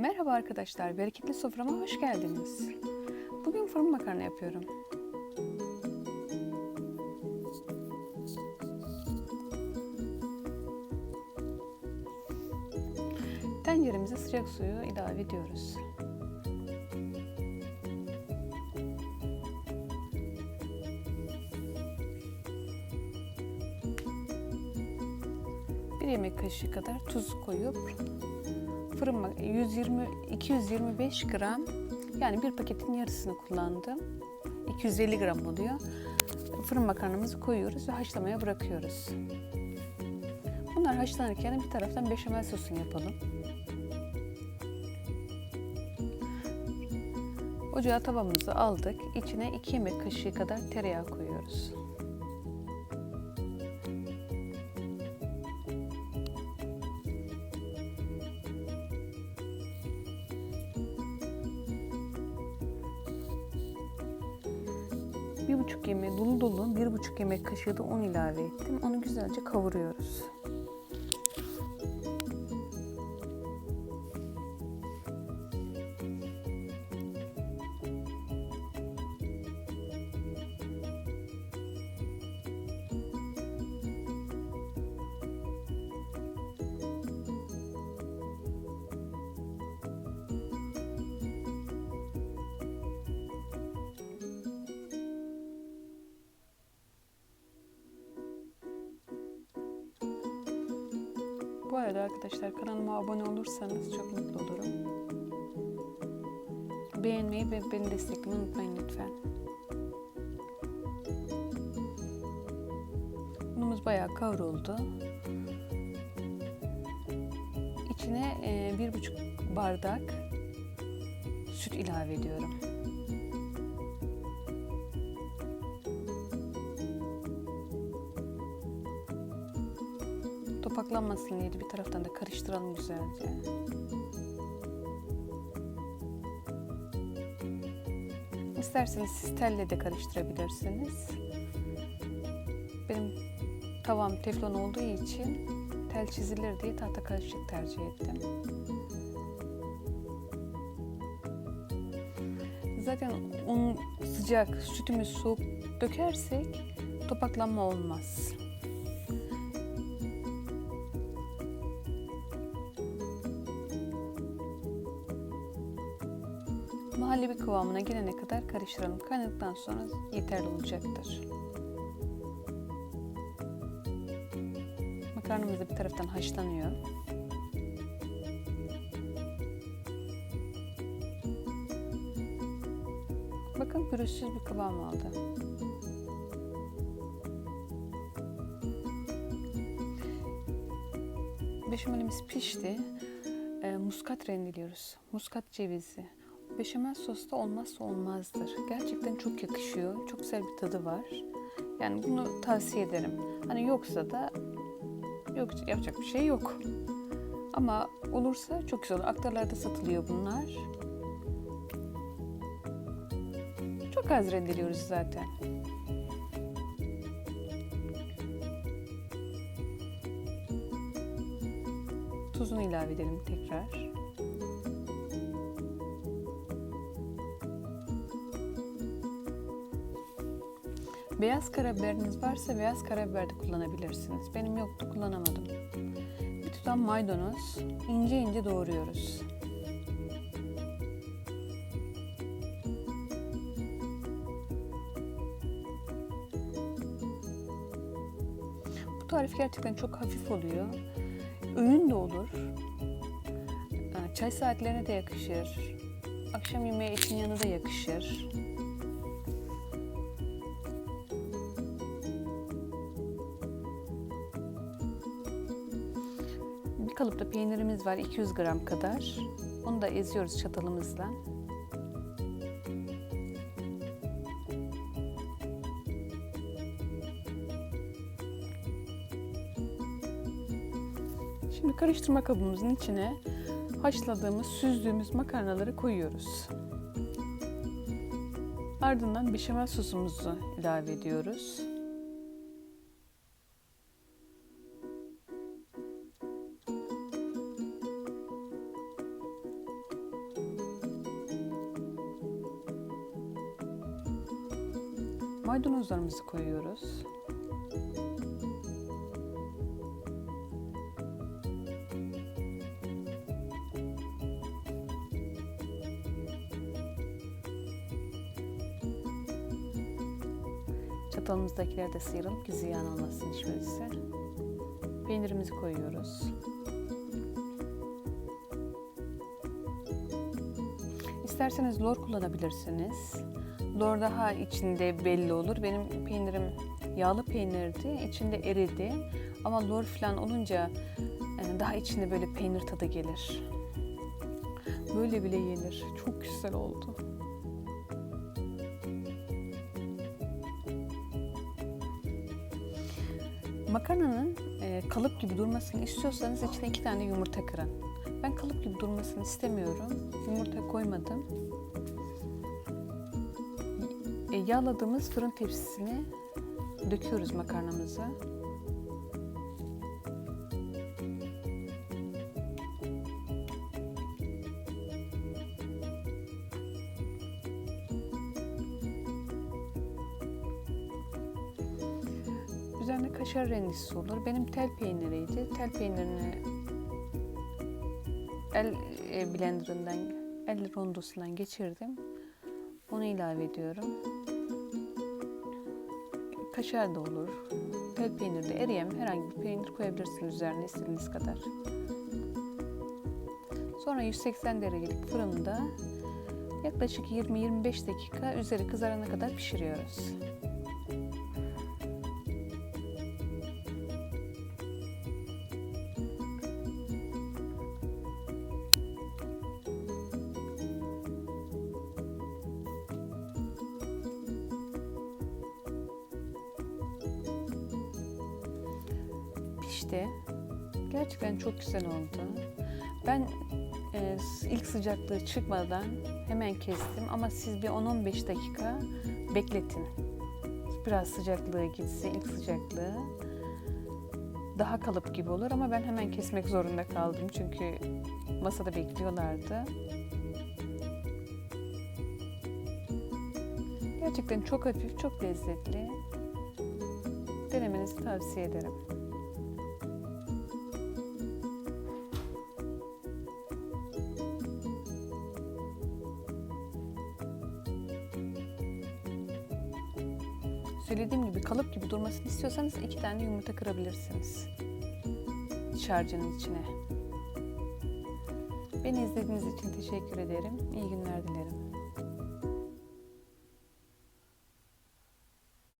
Merhaba arkadaşlar, bereketli soframa hoş geldiniz. Bugün fırın makarna yapıyorum. Tenceremize sıcak suyu ilave ediyoruz. Bir yemek kaşığı kadar tuz koyup fırın mak- 120 225 gram yani bir paketin yarısını kullandım. 250 gram oluyor. Fırın makarnamızı koyuyoruz ve haşlamaya bırakıyoruz. Bunlar haşlanırken bir taraftan beşamel sosunu yapalım. Ocağa tavamızı aldık. İçine 2 yemek kaşığı kadar tereyağı koyuyoruz. Bir buçuk yemek dolu dolu bir buçuk yemek kaşığı da un ilave ettim. Onu güzelce kavuruyoruz. Bu arada arkadaşlar kanalıma abone olursanız çok mutlu olurum. Beğenmeyi ve beni desteklemeyi unutmayın lütfen. Unumuz bayağı kavruldu. İçine bir buçuk bardak süt ilave ediyorum. Topaklanmasın diye bir taraftan da karıştıralım güzelce. İsterseniz siz telle de karıştırabilirsiniz. Benim tavam teflon olduğu için tel çizilir diye tahta kaşık tercih ettim. Zaten un sıcak, sütümüz soğuk dökersek topaklanma olmaz. Muhallebi kıvamına gelene kadar karıştıralım. Kaynadıktan sonra yeterli olacaktır. Makarnamız da bir taraftan haşlanıyor. Bakın pürüzsüz bir kıvam aldı. Beşamelimiz pişti. Ee, muskat rendeliyoruz. Muskat cevizi. Beşamel sos da olmazsa olmazdır. Gerçekten çok yakışıyor. Çok güzel bir tadı var. Yani bunu tavsiye ederim. Hani yoksa da yok yapacak bir şey yok. Ama olursa çok güzel olur. Aktarlarda satılıyor bunlar. Çok az rendeliyoruz zaten. Tuzunu ilave edelim tekrar. Beyaz karabiberiniz varsa beyaz karabiber de kullanabilirsiniz. Benim yoktu kullanamadım. Bir tutam maydanoz ince ince doğruyoruz. Bu tarif gerçekten çok hafif oluyor. Öğün de olur. Ee, Çay saatlerine de yakışır. Akşam yemeği için yanı da yakışır. Kalıpta peynirimiz var 200 gram kadar. Onu da eziyoruz çatalımızla. Şimdi karıştırma kabımızın içine haşladığımız, süzdüğümüz makarnaları koyuyoruz. Ardından beşamel sosumuzu ilave ediyoruz. Maydanozlarımızı koyuyoruz. Çatalımızdakiler de sıyıralım ki ziyan olmasın hiçbirisi. Peynirimizi koyuyoruz. İsterseniz lor kullanabilirsiniz. Lor daha içinde belli olur. Benim peynirim yağlı peynirdi. içinde eridi. Ama lor falan olunca e, daha içinde böyle peynir tadı gelir. Böyle bile yenir. Çok güzel oldu. Makarnanın e, kalıp gibi durmasını istiyorsanız içine iki tane yumurta kırın. Ben kalıp gibi durmasını istemiyorum. Yumurta koymadım. Yağladığımız fırın tepsisine döküyoruz makarnamızı. Üzerine kaşar rendisi olur. Benim tel peyniriydi. Tel peynirini el e, blenderından, el rondosundan geçirdim. Onu ilave ediyorum. Kaşar da olur. Tel peynir de eriyen herhangi bir peynir koyabilirsiniz üzerine istediğiniz kadar. Sonra 180 derecelik fırında yaklaşık 20-25 dakika üzeri kızarana kadar pişiriyoruz. Pişti. Gerçekten çok güzel oldu. Ben e, ilk sıcaklığı çıkmadan hemen kestim ama siz bir 10-15 dakika bekletin. Biraz sıcaklığı gitsin, ilk sıcaklığı. Daha kalıp gibi olur ama ben hemen kesmek zorunda kaldım çünkü masada bekliyorlardı. Gerçekten çok hafif, çok lezzetli. Denemenizi tavsiye ederim. Söylediğim gibi kalıp gibi durmasını istiyorsanız iki tane yumurta kırabilirsiniz. İç harcının içine. Beni izlediğiniz için teşekkür ederim. İyi günler dilerim.